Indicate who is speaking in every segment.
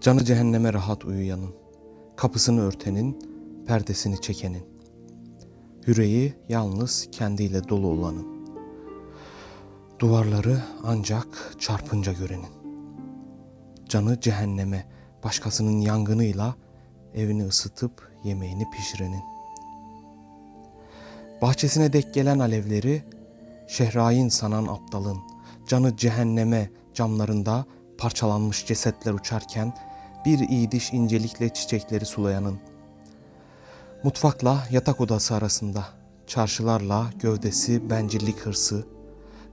Speaker 1: Canı cehenneme rahat uyuyanın, kapısını örtenin, perdesini çekenin, yüreği yalnız kendiyle dolu olanın, duvarları ancak çarpınca görenin, canı cehenneme başkasının yangınıyla evini ısıtıp yemeğini pişirenin, bahçesine dek gelen alevleri şehrayin sanan aptalın, canı cehenneme camlarında parçalanmış cesetler uçarken bir iyi diş incelikle çiçekleri sulayanın, mutfakla yatak odası arasında, çarşılarla gövdesi bencillik hırsı,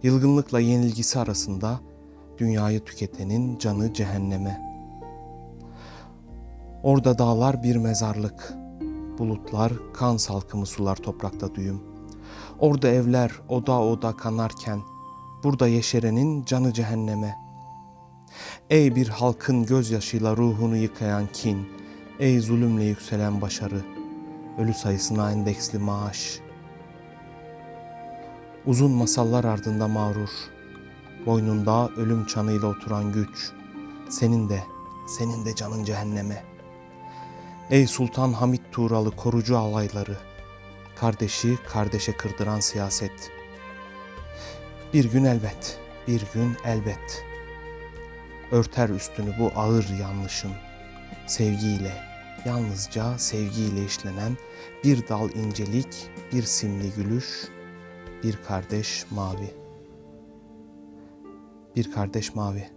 Speaker 1: yılgınlıkla yenilgisi arasında dünyayı tüketenin canı cehenneme. Orada dağlar bir mezarlık, bulutlar kan salkımı sular toprakta düğüm. Orada evler oda oda kanarken, burada yeşerenin canı cehenneme. Ey bir halkın gözyaşıyla ruhunu yıkayan kin, ey zulümle yükselen başarı, ölü sayısına endeksli maaş. Uzun masallar ardında mağrur, boynunda ölüm çanıyla oturan güç, senin de, senin de canın cehenneme. Ey Sultan Hamid Tuğralı korucu alayları, kardeşi kardeşe kırdıran siyaset. Bir gün elbet, bir gün elbet. Örter üstünü bu ağır yanlışın. Sevgiyle, yalnızca sevgiyle işlenen bir dal incelik, bir simli gülüş, bir kardeş mavi. Bir kardeş mavi.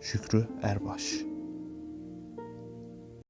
Speaker 1: Şükrü Erbaş